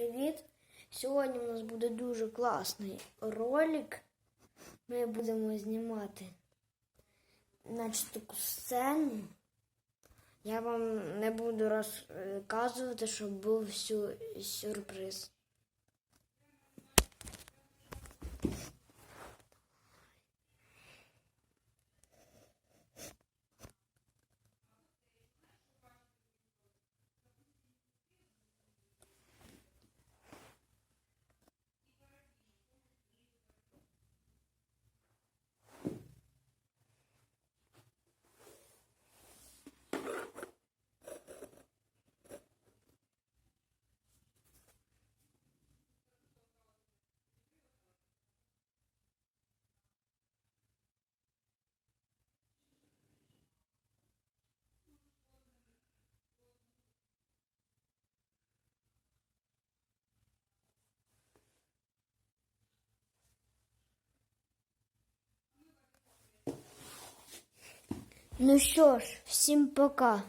привіт! Сьогодні у нас буде дуже класний ролик. Ми будемо знімати наче таку сцену. Я вам не буду розказувати, щоб був сюрприз. Ну що ж, всім пока.